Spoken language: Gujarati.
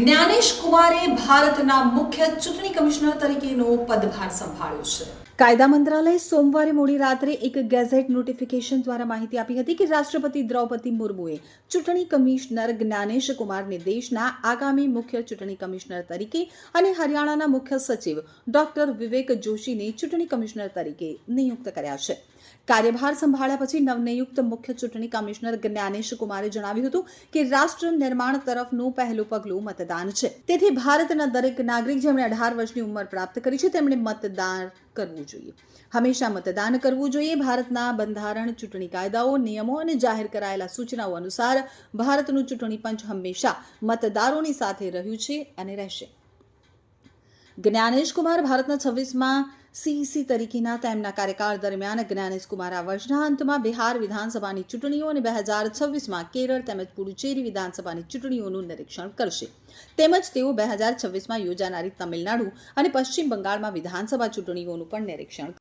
જ્ઞાનેશ કુમારે ભારતના મુખ્ય ચૂંટણી કમિશનર તરીકેનો પદભાર સંભાળ્યો છે. કાયદા મંત્રાલય સોમવારે મોડી રાત્રે એક ગેઝેટ નોટિફિકેશન દ્વારા માહિતી આપી હતી કે રાષ્ટ્રપતિ દ્રૌપદી મુર્મુએ ચૂંટણી કમિશનર જ્ઞાનેશ કુમારને દેશના આગામી મુખ્ય ચૂંટણી કમિશનર તરીકે અને હરિયાણાના મુખ્ય સચિવ ડોક્ટર વિવેક જોશીને ચૂંટણી કમિશનર તરીકે નિયુક્ત કર્યા છે. કાર્યભાર સંભાળ્યા પછી નવનિયુક્ત મુખ્ય ચૂંટણી કમિશનર જ્ઞાનેશ કુમારે જણાવ્યું હતું કે રાષ્ટ્ર નિર્માણ તરફનું પહેલું પગલું મતદાન છે. તેથી ભારતના દરેક નાગરિક જેમણે અઢાર વર્ષની ઉંમર પ્રાપ્ત કરી છે, તેમણે મતદાન કરવું જોઈએ. હંમેશા મતદાન કરવું જોઈએ. ભારતના બંધારણ, ચૂંટણી કાયદાઓ, નિયમો અને જાહેર કરાયેલા સૂચનાઓ અનુસાર ભારતનું ચૂંટણી પંચ હંમેશા મતદારોની સાથે રહ્યું છે અને રહેશે. જ્ઞાનેશ કુમાર, ભારતના છવ્વીસમાં સીઈસી તરીકેના તેમના કાર્યકાળ દરમિયાન જ્ઞાનેશ કુમાર વર્ષના અંતમાં બિહાર વિધાનસભાની ચૂંટણીઓ અને બે હજાર છવ્વીસમાં કેરળ તેમજ પુડુચેરી વિધાનસભાની ચૂંટણીઓનું નિરીક્ષણ કરશે. તેમજ તેઓ બે હજાર છવ્વીસમાં યોજાનારી તમિલનાડુ અને પશ્ચિમ બંગાળમાં વિધાનસભા ચૂંટણીઓનું પણ નિરીક્ષણ